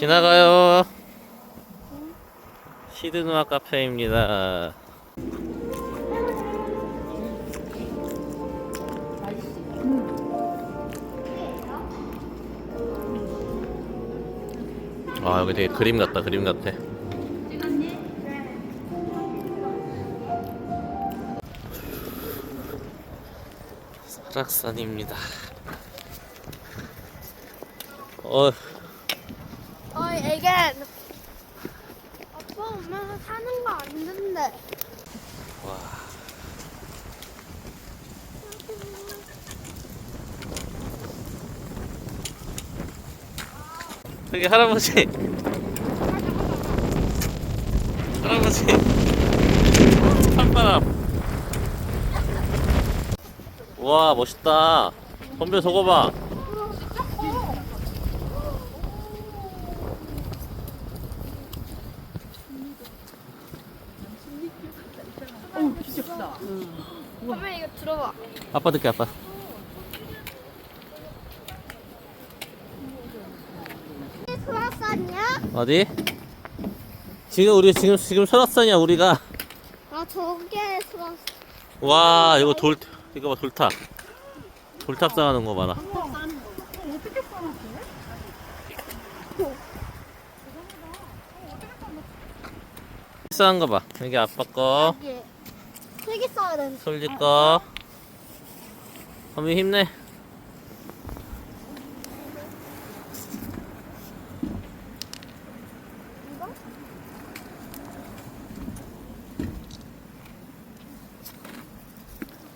지나가요. 시드누아 카페입니다. 아 여기 되게 그림 같다 그림 같아. 설악산입니다. 어, 애견 아빠 엄마가 사는 거 아닌데 와. 여기 할아버지. 할아버지. 산바람. 와 멋있다. 건배 저거 봐. 엄마 이거 들어봐 아빠 듣게 아빠. 수라산이야? 어디? 지금 우리 지금 지금 설악산이야 우리가. 아 저게 수라산 와 이거 돌 이거 봐 돌탑. 돌탑 쌓아놓은 거 봐라. 쌓은 거 봐. 여기 아빠 거, 이게 되는데 솔지 거. 범이 힘내.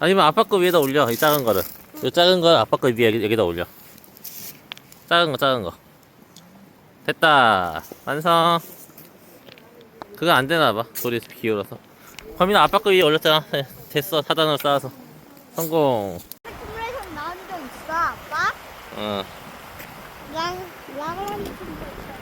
아니면 아빠 거 위에다 올려 이 작은 거를. 이 작은 걸 아빠 거 위에 여기, 여기다 올려. 작은 거 작은 거. 됐다. 완성. 그거 안 되나 봐. 돌이 기울어서. 범인아 아빠 거 위에 올렸잖아. 네, 됐어. 사단으로 쌓아서. 성공. 시뮬레이션 나온 적 있어 아빠? 어 랑 랑랑 친구 있어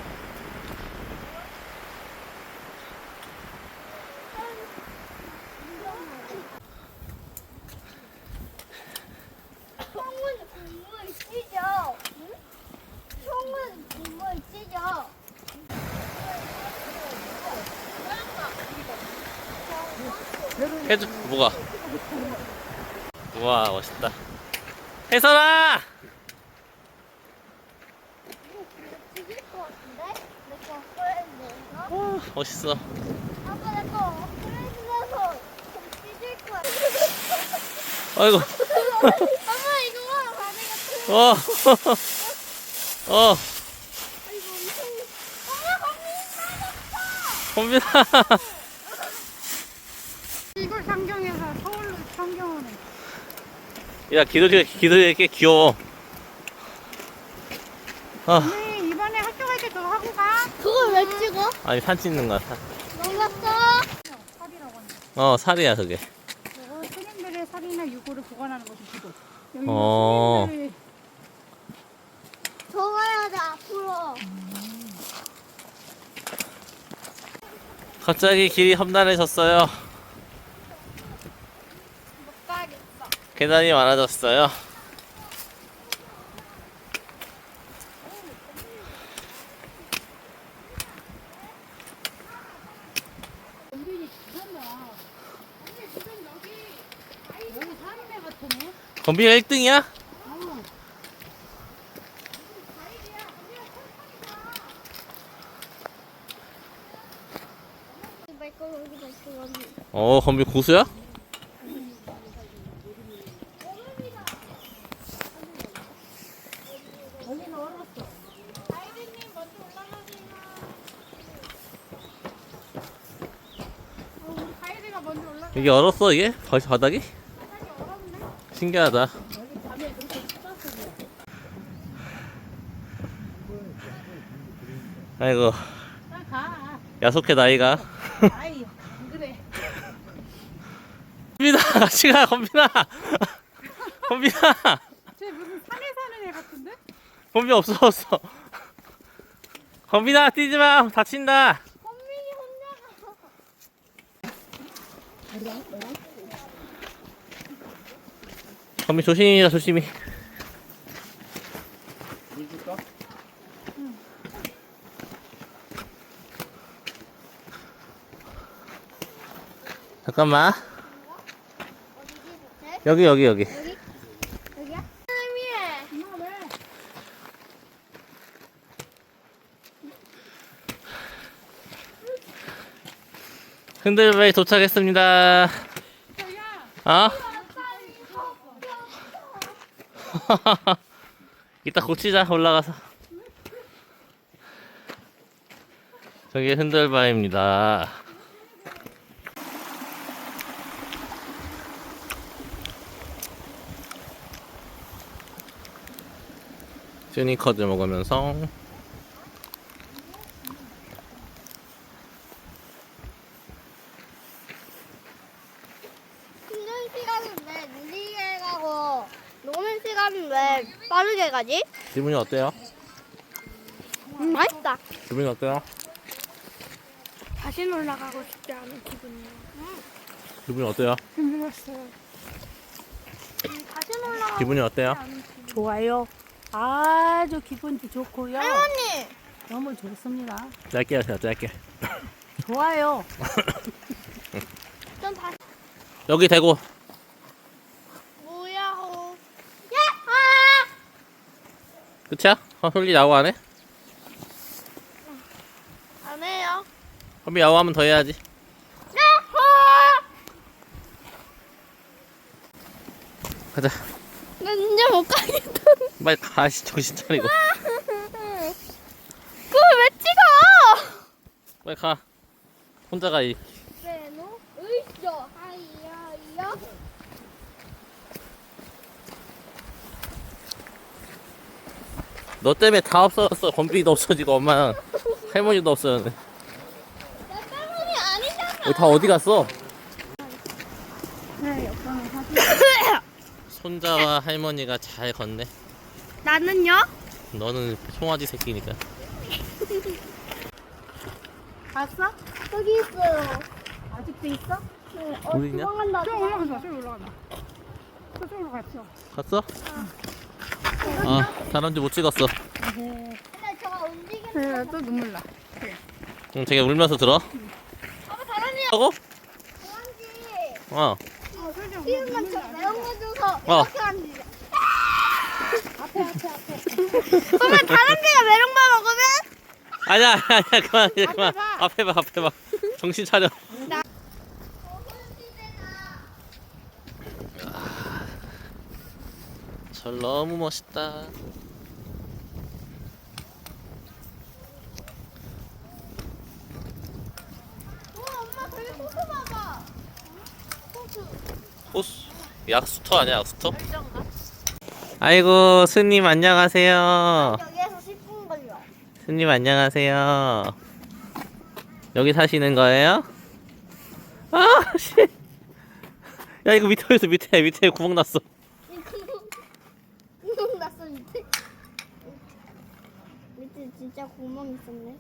형은 국물 찢어 응? 형은 국물 찢어 해줘 뭐가. 우와 멋있다. 엎어야 돼 멋있어. 아이고. 엄마 이거 봐 같은 어. 어, 아이고 엄청 엄마 거미 빠졌어 범빈아 이걸 상경해서 서울로 상경하네. 야 기돌이가 기돌이 꽤 귀여워 아 네, 이번에 학교 갈 때 그거 하고 가. 그걸 왜 찍어? 아니 산 찍는 거야 산. 놀랐어 살이라고 하는 어 살이야 그게 거. 스님들의 살이나 유고를 보관하는 것이 기도. 여기 어. 스님들의 좋아야 돼 앞으로 갑자기 길이 험난해졌어요 못 가겠어 계단이 많아졌어요. 범빈이가 1등이야? 말거 여기다 있어 여기 어 범빈 고수야? 어, 우리 가이드가 먼저 올라가. 이게 얼었어 이게? 벌써 바닥이? 신기하다 아이고. 야속해 나이가 아이, 안 그래. 건빈아 같이 가 건빈아 건빈아 쟤 무슨 산에 사는 애 같은데? 건빈 없어졌어 건빈아 뛰지마 다친다 거미 조심이라 조심히. 물 줄까? 잠깐만. 여기 여기 여기. 흔들바위 도착했습니다. 어? 이따 고치자 올라가서. 저기 흔들바위입니다. 튜니커드 먹으면서 쉬는 시간은 왜 느리게 가고 노는 시간은 왜 빠르게 가지? 기분이 어때요? 음, 맛있다. 기분이 어때요? 다시 올라가고 싶지 않은 기분이야. 기분이 어때요? 힘들었어요. 음, 다시 올라가고 기분이 어때요? 좋아요. 아주 기분도 좋고요. 할머니! 너무 좋습니다. 짧게 하세요 짧게 좋아요. 좀 다시. 여기 대고 뭐야, 호. 야! 아! 끝이야? 어, 솔리 야구 안 해? 안 해요. 그럼 야구 하면 더 해야지 야! 아! 가자 나 진짜 못 가겠다. 빨리 가시 정신 차리고 그걸 왜 찍어? 빨리 가 혼자 가 이. 세노? 으이쇼. 하이야, 이야. 너 때문에 다 없어졌어 건빈이도 없어지고 엄마랑 할머니도 없어졌네 나 때문이 아니잖아. 여기 다 어디 갔어? 네, 옆방에 사진. 손자와 할머니가 잘 걷네 나는요? 너는 송아지 새끼니까 봤어? 여기 있어요. 아직도 있어? 네, 어, 어디 있냐? 도망간다. 저 올라간다. 저 올라간다. 저쪽으로 갔어. 갔어? 아 다람쥐 못 찍었어 근데 저가 움직이는 네, 또 눈물 나. 응 되게 울면서 들어 아빠 다른이 하고? 좋아하지. 어 아, 솔직히 저 매운 거 줘서 어. 이렇게 하는 지 앞에 앞에 앞에. 그러면 다른 개가 메론밥 먹으면 아니야 아니야 그만 이제 그만 봐. 앞에 봐 앞에 봐 정신 차려 절 너무 멋있다 어, 엄마 저기 호수 봐봐. 호수. 호수 약수터 아니야 약수터? 아이고 스님 안녕하세요 여기에서 10분 걸려. 스님 안녕하세요 여기 사시는 거예요? 아 씨. 야 이거 밑에 있어 밑에 밑에 구멍 났어 구멍 났어 밑에. 밑에 진짜 구멍 있었네.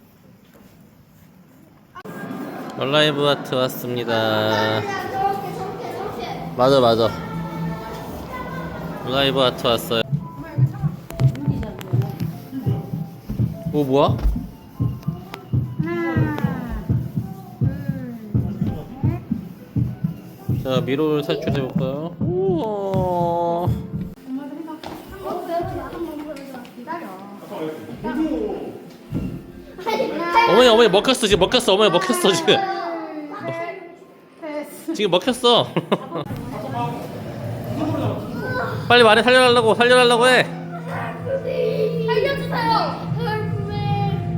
얼라이브 아트 왔습니다. 맞아 맞아 라이브 아트 왔어요 오 뭐야? 자 미로를 탈출해 볼까요? 우와 어머니 어머니 먹혔어 지금 먹혔어 어머니 먹혔어 지금. 지금 먹혔어. 빨리 말해 살려달라고 살려달라고 해. 살려주세요.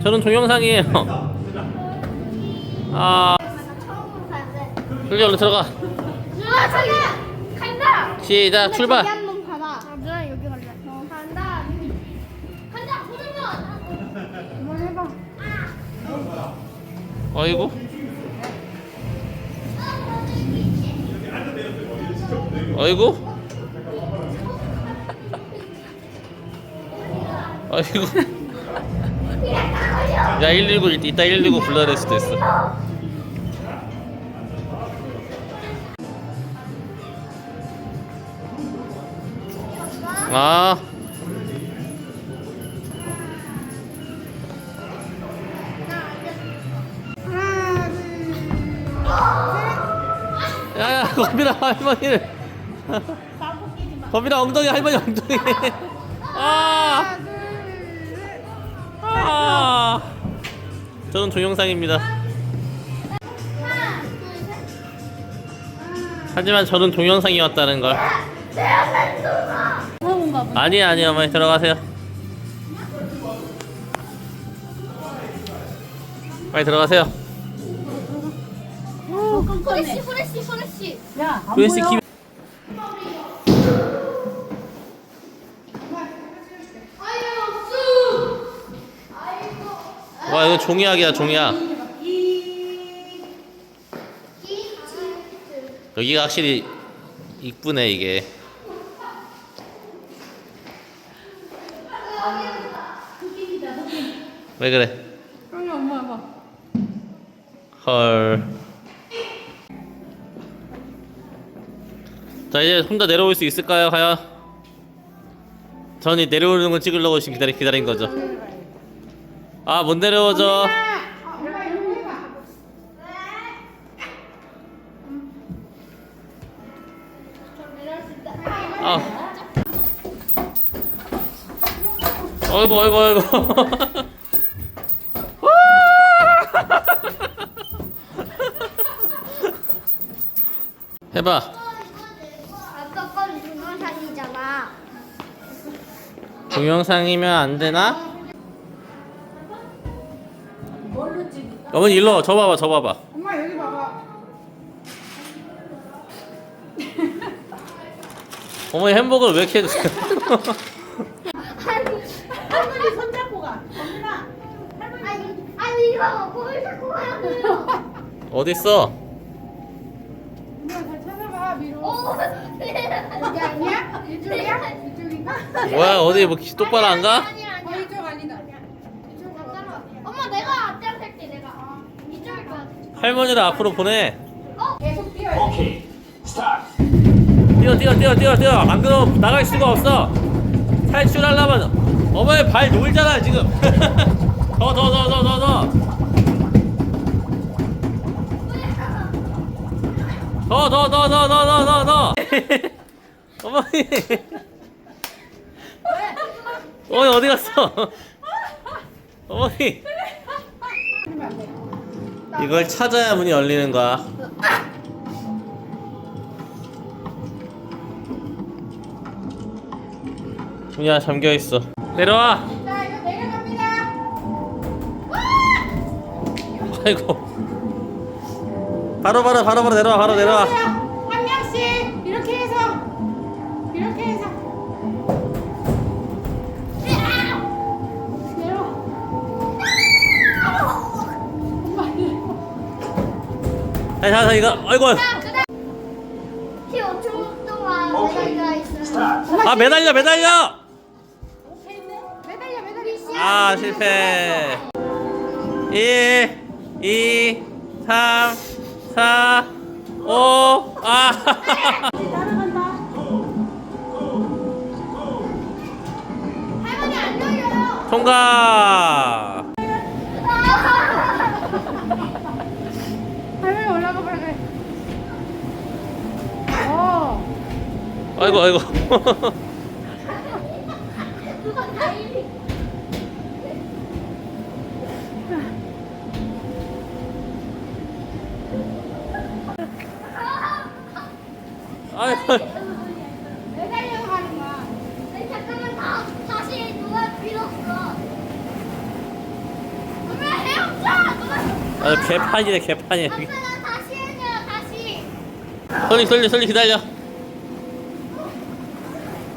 저는 동영상이에요. 아. 빨리 얼른 들어가. 간다. 시작 출발 어이구 어이구 어이구 야119 이따 119 불러야 될 수도 있어. 아 거미라 할머니를. 거미라 엉덩이 할머니 엉덩이. 아. 아. 저는 동영상입니다. 하지만 저는 동영상이었다는 걸. 아니에요, 아니에요, 어머니 들어가세요. 빨리 들어가세요. 후레쉬, 후레쉬, 후레쉬. 야, 안 브레시 보여. 아이고. 와 이거 종이학이야 종이학. 여기가 확실히 이쁘네 이게. 왜 그래? 형이 엄마 봐. 헐. 자 이제 혼자 내려올 수 있을까요, 과연? 전이 내려오는 걸 찍으려고 지금 기다리 기다린 거죠. 아 못 내려오죠. 아. 어이구 어이구 어이구. 해봐. 동영상이면 안 되나? 어머니 일로 와. 저 봐봐 저 봐봐. 엄마 여기 봐봐. 어머니 햄버거를 왜 이렇게 해주세요? 할머니 손잡고 가. 엄마. 아니, 아니 이거 뭘 자꾸 가요? 어딨어? 엄마 잘 찾아봐 위로. 오. 아니야? 이쪽이야? 이쪽인가? 뭐야 어디 뭐 기- 똑바로 안 가? 아니 아니. 어 이쪽 아니다. 이쪽 따라와. 엄마 내가 앞장설게 내가. 어, 이쪽일 것 같아. 할머니를 앞으로 보내. 계속 뛰어. Okay, start. 뛰어 뛰어 뛰어 뛰어 뛰어. 안 그러면 나갈 수가 없어. 탈출하려면 어머니 발 놀잖아 지금. 더 더 더 더 더 더. 더 더 더 더 더 더 더 더. 어머니. 어머니 어디 갔어? 어머니. 이걸 찾아야 문이 열리는 거야. 문이야 잠겨 있어. 내려와. 자 이거 내려갑니다. 아이고. 바로 바로 바로 바로 내려와 바로 내려와. 자, 자, 자 이거 아이고. 키 5초 동안 내가 있어요. 아 매달려 매달려. 매달려 매달려. 아 실패. 1, 2, 3, 4, 5. 아. 할머니 안 열려요. 통과. 할머니 올라가 보라 그래. 어. 아이고 아이고. 아이고. 매달려서 가는 거야. 아니, 잠깐만 다 다시 누가 빌었어. 누가 헤엄쳐. 누가. 아 개판이네 개판이야. 아빠 나 다시 해줘 다시. 솔리 솔리 솔리 기다려.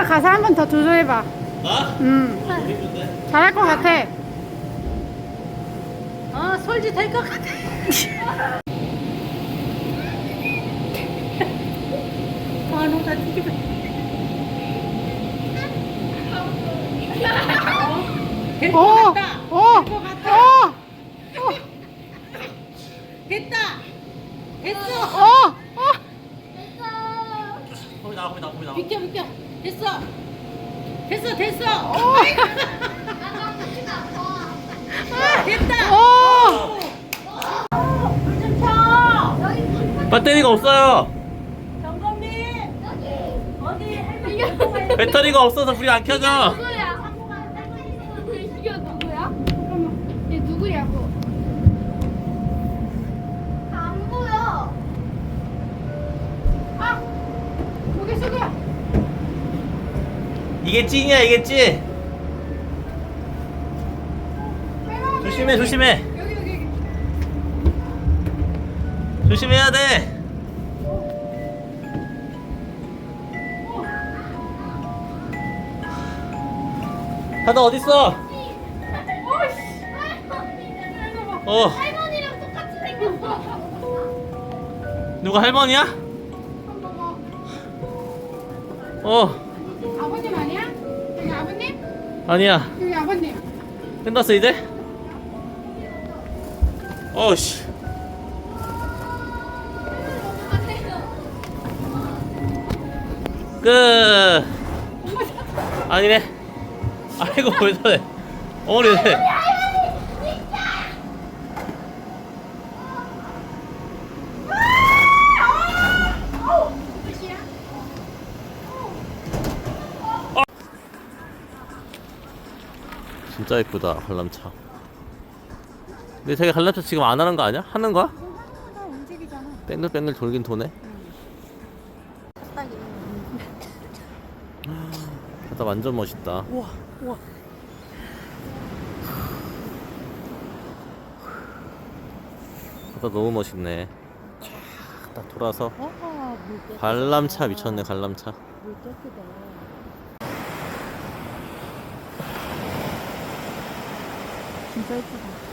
마지막으로 가서 한 번더 조조해봐. 나? 음 힘든데? 잘할 것 같아. 어, 솔지 될 것 같아. 관우가 뒤집어. 될것 오, 같다. 오, 될것 같다. 오, 됐다. 됐어. 오, 오. 거기 나와 거기 나와 거기 나와 비켜 비켜. 됐어. 됐어 됐어. 됐다. 오! 불좀 켜. 배터리가 없어요 정검님 여기. 어디 돼. 배터리가 없어서 불이 안 켜져 누구야? 이게 누구야? 얘 누구냐고? 안 보여. 아! 고개 숙여! 이게 찐이야 이게 찐 조심해 조심해. 조심해야 돼 하나 어딨어 어 할머니랑 똑같이 생겼어. 누가 할머니야? 어 아니야. 여기 아버님. 끝났어 이제? 어씨. 끝. 아니네. 아이고 왜 저래. 어머니 왜 진짜 예쁘다 관람차 근데 자기 관람차 지금 안 하는 거 아니야? 하는 거야? 움직이잖아. 뺑글뺑글 돌긴 도네 바다 완전 멋있다 우와, 우와. 바다 너무 멋있네 쫙 딱 돌아서 어, 물 깨. 관람차 미쳤네 관람차 물 깨끗해. 진짜 예쁘다.